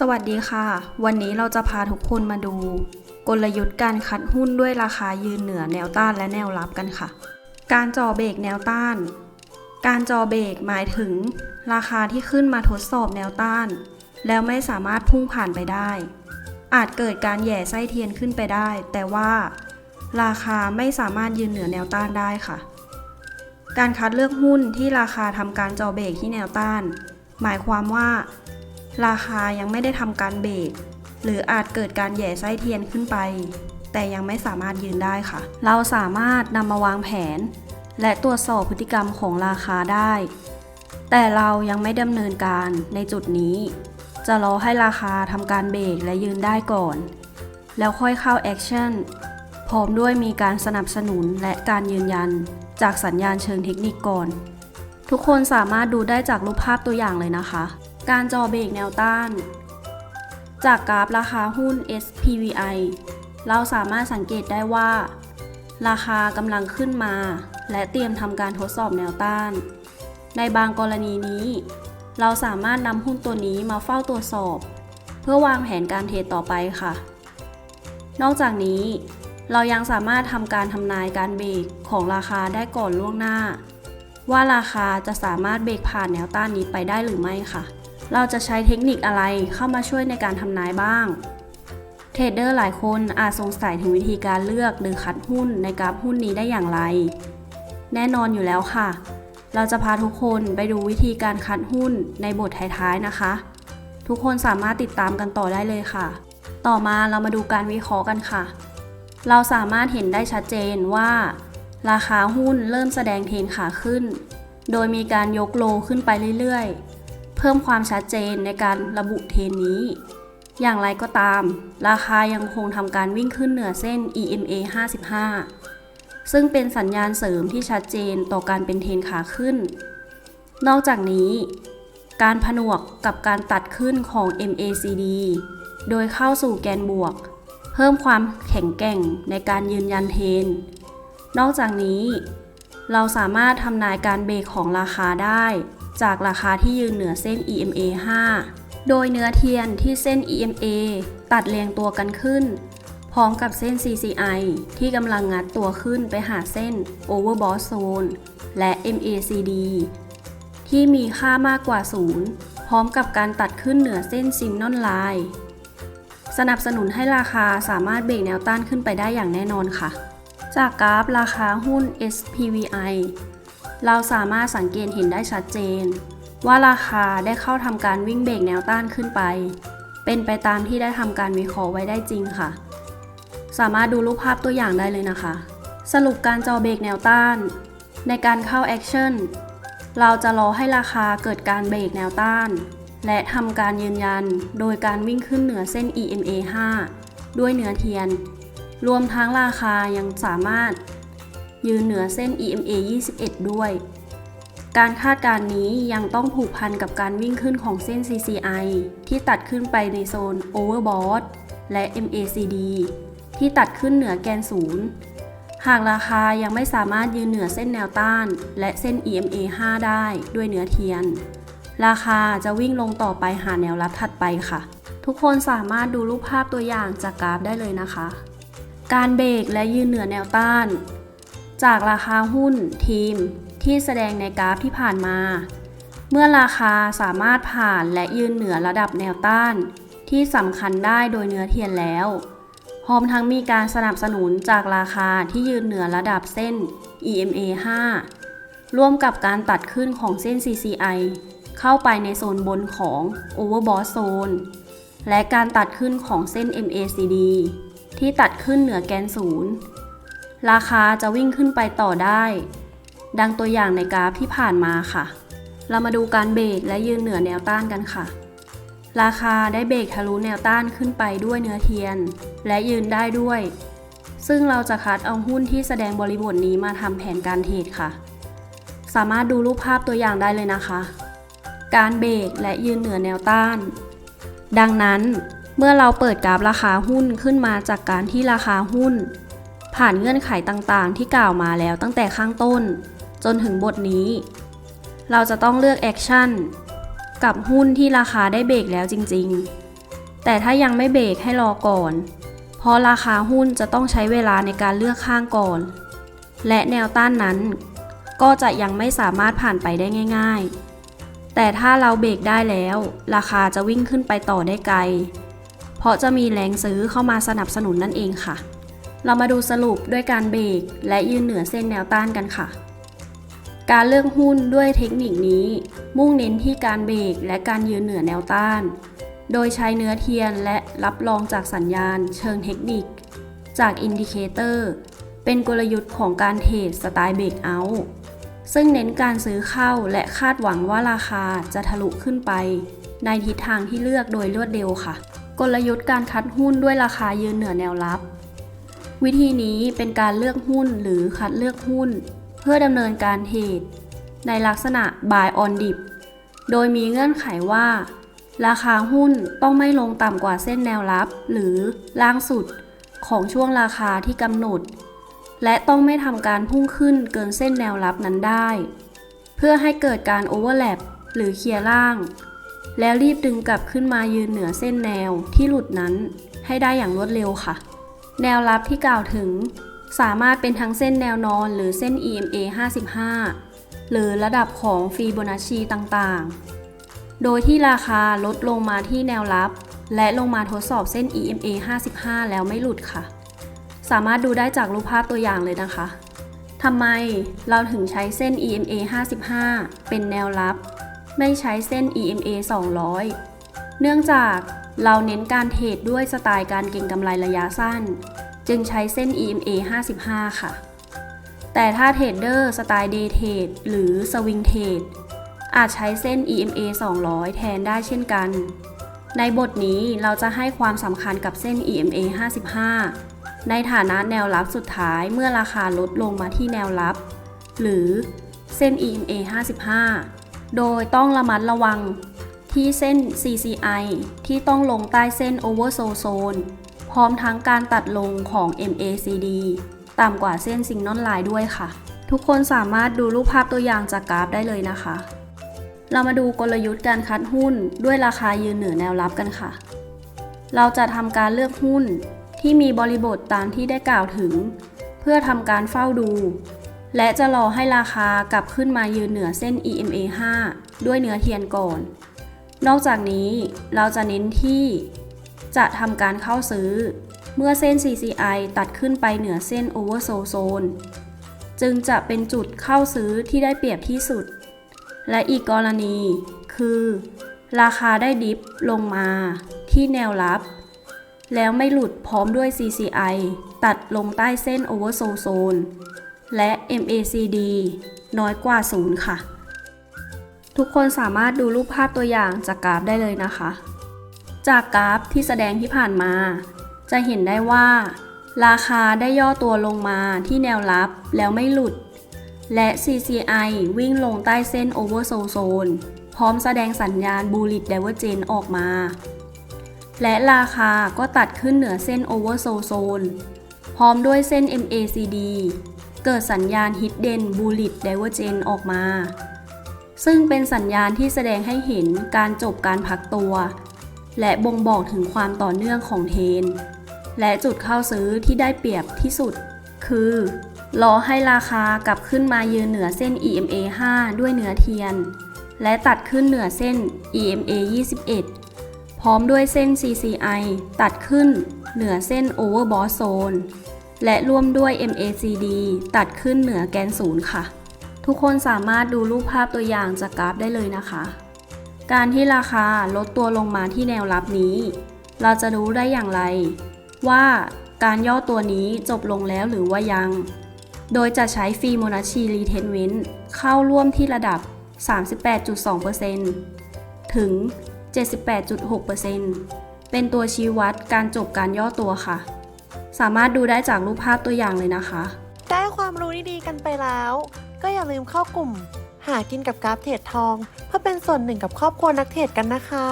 สวัสดีค่ะ วันนี้เราจะพาทุกคนมาดู กลยุทธ์การคัดหุ้นด้วยราคายืนเหนือแนวต้านและแนวรับกันค่ะ การจ่อเบรกแนวต้าน การจ่อเบรกหมายถึง ราคาที่ขึ้นมาทดสอบแนวต้าน แล้วไม่สามารถพุ่งผ่านไปได้ อาจเกิดการแย่ไส้เทียนขึ้นไปได้ แต่ว่า ราคาไม่สามารถยืนเหนือแนวต้านได้ค่ะ การคัดเลือกหุ้นที่ราคาทำการจ่อเบรกที่แนวต้าน หมายความว่า ราคายังไม่ได้ทำการเบรกหรืออาจเกิดการแย่ไส้เทียนขึ้นไป แต่ยังไม่สามารถยืนได้ค่ะ เราสามารถนำมาวางแผน และตรวจสอบพฤติกรรมของราคาได้ แต่เรายังไม่ดำเนินการในจุดนี้ จะรอให้ราคาทำการเบรกและยืนได้ก่อน แล้วค่อยเข้าแอคชั่นพร้อมด้วยมีการสนับสนุนและการยืนยัน จากสัญญาณเชิงเทคนิคก่อน ทุกคนสามารถดูได้จากรูปภาพตัวอย่างเลยนะคะ การจ่อเบรกแนวต้าน จากกราฟราคาหุ้น SPVI เราสามารถสังเกตได้ว่า ราคากำลังขึ้นมา และเตรียมทำการทดสอบแนวต้าน ในบางกรณีนี้ เราสามารถนำหุ้นตัวนี้มาเฝ้าตรวจสอบ เพื่อวางแผนการเทรดต่อไปค่ะ นอกจากนี้ เรายังสามารถทำการทำนายการเบรกของราคาได้ก่อนล่วงหน้า ว่าราคาจะสามารถเบรกผ่านแนวต้านนี้ไปได้หรือไม่ค่ะ เราจะใช้เทคนิคอะไรเข้ามาช่วยในการทำนายบ้าง เทรดเดอร์หลายคนอาจสงสัยถึงวิธีการเลือกหรือคัดหุ้นในกราฟหุ้นนี้ได้อย่างไร แน่นอนอยู่แล้วค่ะ เราจะพาทุกคนไปดูวิธีการคัดหุ้นในบทท้ายๆนะคะ ทุกคนสามารถติดตามกันต่อได้เลยค่ะ ต่อมาเรามาดูการวิเคราะห์กันค่ะ เราสามารถเห็นได้ชัดเจนว่า ราคาหุ้นเริ่มแสดงเทรนขาขึ้น โดยมีการยกโลขึ้นไปเรื่อยๆ เพิ่มความชัดเจนในการระบุเทรนนี้ อย่างไรก็ตาม ราคายังคงทำการวิ่งขึ้นเหนือเส้น EMA 55 ซึ่งเป็นสัญญาณเสริมที่ชัดเจนต่อการเป็นเทรนขาขึ้น นอกจากนี้ การผนวกกับการตัดขึ้นของ MACD โดยเข้าสู่แกนบวก เพิ่มความแข็งแกร่งในการยืนยันเทรนนอกจากนี้ เราสามารถทำนายการเบรกของราคาได้ จากราคาที่ยืนเหนือเส้น EMA 5 โดยเนื้อเทียนที่เส้น EMA ตัดเรียงตัวกันขึ้น พร้อมกับเส้น CCI ที่กำลังงัดตัวขึ้นไปหาเส้น Overbought Zone และ MACD ที่มีค่ามากกว่า 0 พร้อมกับการตัดขึ้นเหนือเส้น Signal Line สนับสนุนให้ราคาสามารถเบรกแนวต้านขึ้นไปได้อย่างแน่นอนค่ะ จากกราฟราคาหุ้น SPVI เราสามารถสังเกตเห็นได้ชัดเจน ว่าราคาได้เข้าทำการวิ่งเบรกแนวต้านขึ้นไป เป็นไปตามที่ได้ทำการวิเคราะห์ไว้ได้จริงค่ะ สามารถดูรูปภาพตัวอย่างได้เลยนะคะ สรุปการจอเบรกแนวต้าน ในการเข้าแอคชั่นเราจะรอให้ราคาเกิดการเบรกแนวต้าน และทำการยืนยันโดยการวิ่งขึ้นเหนือเส้น EMA 5 ด้วยเนื้อเทียน รวมทั้งราคายังสามารถ ยืนเหนือเส้น EMA 21 ด้วย การคาดการณ์นี้ยังต้องผูกพันกับการวิ่งขึ้นของเส้น CCI ที่ตัดขึ้นไปในโซน Overbought และ MACD ที่ตัดขึ้นเหนือแกนศูนย์หากราคายังไม่สามารถยืนเหนือเส้นแนวต้าน และเส้น EMA 5 ได้ด้วยเนื้อเทียน ราคาจะวิ่งลงต่อไปหาแนวรับถัดไปค่ะ ทุกคนสามารถดูรูปภาพตัวอย่างจากกราฟได้เลยนะคะ การเบรกและยืนเหนือแนวต้าน จากราคาหุ้นทีมที่แสดงในกราฟที่ผ่านมา เมื่อราคาสามารถผ่านและยืนเหนือระดับแนวต้าน ที่สำคัญได้โดยเนื้อเทียนแล้วพร้อมทั้งมีการสนับสนุนจากราคาที่ยืนเหนือระดับเส้น EMA 5 ร่วมกับการตัดขึ้นของเส้น CCI เข้าไปในโซนบนของ Overbought Zone และการตัดขึ้นของเส้น MACD ที่ตัดขึ้นเหนือแกนศูนย์ ราคาจะวิ่งขึ้นไปต่อได้ ดังตัวอย่างในกราฟที่ผ่านมาค่ะ เรามาดูการเบรกและยืนเหนือแนวต้านกันค่ะ ราคาได้เบรกทะลุแนวต้านขึ้นไปด้วยเนื้อเทียน และยืนได้ด้วย ซึ่งเราจะคัดเอาหุ้นที่แสดงบริบทนี้มาทำแผนการเทรดค่ะ สามารถดูรูปภาพตัวอย่างได้เลยนะคะ การเบรกและยืนเหนือแนวต้าน ดังนั้นเมื่อเราเปิดกราฟราคาหุ้นขึ้นมาจากการที่ราคาหุ้น ผ่านเงื่อนไขต่างๆ ที่กล่าวมาแล้วตั้งแต่ข้างต้น จนถึงบทนี้ เราจะต้องเลือกแอคชั่นกับหุ้นที่ราคาได้เบรกแล้วจริงๆ แต่ถ้ายังไม่เบรกให้รอก่อน เพราะราคาหุ้นจะต้องใช้เวลาในการเลือกข้างก่อน และแนวต้านนั้น ก็จะยังไม่สามารถผ่านไปได้ง่าย ๆ แต่ถ้าเราเบรกได้แล้ว ราคาจะวิ่งขึ้นไปต่อได้ไกล เพราะจะมีแรงซื้อเข้ามาสนับสนุนนั่นเองค่ะ เรามาดูสรุปด้วยการเบรกและยืนเหนือเส้นแนวต้านกันค่ะ การเลือกหุ้นด้วยเทคนิคนี้ มุ่งเน้นที่การเบรกและการยืนเหนือแนวต้าน โดยใช้เนื้อเทียนและรับรองจากสัญญาณ เชิงเทคนิค จากอินดิเคเตอร์ เป็นกลยุทธ์ของการเทรดสไตล์เบรกเอาท์ซึ่งเน้นการซื้อเข้าและคาดหวังว่าราคาจะทะลุขึ้นไป ในทิศทางที่เลือกโดยรวดเร็วค่ะ กลยุทธ์การคัดหุ้นด้วยราคายืนเหนือแนวรับ วิธีนี้เป็นการเลือกหุ้นหรือคัดเลือกหุ้น เพื่อดำเนินการเทรดในลักษณะ buy on dip โดยมีเงื่อนไขว่า ราคาหุ้นต้องไม่ลงต่ำกว่าเส้นแนวรับ หรือล่างสุดของช่วงราคาที่กำหนด และต้องไม่ทำการพุ่งขึ้นเกินเส้นแนวรับนั้นได้ เพื่อให้เกิดการโอเวอร์แลปหรือเคลียร์ล่าง แล้วรีบดึงกลับขึ้นมายืนเหนือเส้นแนวที่หลุดนั้นให้ได้อย่างรวดเร็วค่ะ แนวรับที่กล่าวถึง สามารถเป็นทั้งเส้นแนวนอนหรือเส้น EMA 55 หรือระดับของฟีโบนัชชีต่างๆ โดยที่ราคาลดลงมาที่แนวรับ และลงมาทดสอบเส้น EMA 55 แล้วไม่หลุดค่ะ สามารถดูได้จากรูปภาพตัวอย่างเลยนะคะทำไมเราถึงใช้เส้น EMA 55 เป็นแนวรับ ไม่ใช้เส้น EMA 200 เนื่องจาก เราเน้นการเทรดด้วยสไตล์การเก็งกำไรระยะสั้น จึงใช้เส้น EMA 55 ค่ะ แต่ถ้าเทรดเดอร์สไตล์ Day Trade หรือ Swing Trade อาจใช้เส้น EMA 200 แทนได้เช่นกัน ในบทนี้เราจะให้ความสำคัญกับเส้น EMA 55 ในฐานะแนวรับสุดท้ายเมื่อราคาลดลงมาที่แนวรับ หรือเส้น EMA 55 โดยต้องระมัดระวัง ที่เส้น CCI ที่ต้องลงใต้เส้น Oversold Zone พร้อมทั้งการตัดลงของ MACD ต่ำกว่าเส้น Signal Line ด้วยค่ะ ทุกคนสามารถดูรูปภาพตัวอย่างจากกราฟได้เลยนะคะ เรามาดูกลยุทธ์การคัดหุ้นด้วยราคายืนเหนือแนวรับกันค่ะ เราจะทำการเลือกหุ้นที่มีบริบทตามที่ได้กล่าวถึง เพื่อทำการเฝ้าดู และจะรอให้ราคากลับขึ้นมายืนเหนือเส้น EMA 5 ด้วยเนื้อเทียนก่อน นอกจากนี้เราจะเน้นที่จะทำการเข้าซื้อ เมื่อเส้น CCI ตัดขึ้นไปเหนือเส้น Oversold Zone จึงจะเป็นจุดเข้าซื้อที่ได้เปรียบที่สุด และอีกกรณีคือ ราคาได้ดิฟลงมาที่แนวรับ แล้วไม่หลุดพร้อมด้วย CCI ตัดลงใต้เส้น Oversold Zone และ MACD น้อยกว่า 0 ค่ะ ทุกคนสามารถดูรูปภาพตัวอย่างจากกราฟได้เลยนะคะ จากกราฟที่แสดงที่ผ่านมา จะเห็นได้ว่า ราคาได้ย่อตัวลงมาที่แนวรับแล้วไม่หลุด และ CCI วิ่งลงใต้เส้น Oversold Zone พร้อมแสดงสัญญาณ Bullish Divergence ออกมา และราคาก็ตัดขึ้นเหนือเส้น Oversold Zone พร้อมด้วยเส้น MACD เกิดสัญญาณ Hidden Bullish Divergence ออกมา ซึ่งเป็นสัญญาณที่แสดงให้เห็นการจบการพักตัว และบ่งบอกถึงความต่อเนื่องของเทน และจุดเข้าซื้อที่ได้เปรียบที่สุด คือ รอให้ราคากลับขึ้นมายืนเหนือเส้น EMA 5 ด้วยเนื้อเทียน และตัดขึ้นเหนือเส้น EMA 21 พร้อมด้วยเส้น CCI ตัดขึ้นเหนือเส้น Overbought Zone และร่วมด้วย MACD ตัดขึ้นเหนือแกนศูนย์ค่ะ ทุกคนสามารถดูรูปภาพตัวอย่างจากกราฟได้เลยนะคะ การที่ราคาลดตัวลงมาที่แนวรับนี้ เราจะรู้ได้อย่างไร ว่าการย่อตัวนี้จบลงแล้วหรือว่ายัง โดยจะใช้ฟีโมนัชชีรีเทนเวนเข้าร่วมที่ระดับ 38.2%ถึง 78.6%เป็นตัวชี้วัดการจบการย่อตัวค่ะ สามารถดูได้จากรูปภาพตัวอย่างเลยนะคะ ได้ความรู้ดีๆกันไปแล้ว ก็อย่าลืมเข้ากลุ่ม หากินกับกราฟเทรดทอง เพื่อเป็นส่วนหนึ่งกับครอบครัวนักเทรดกันนะคะ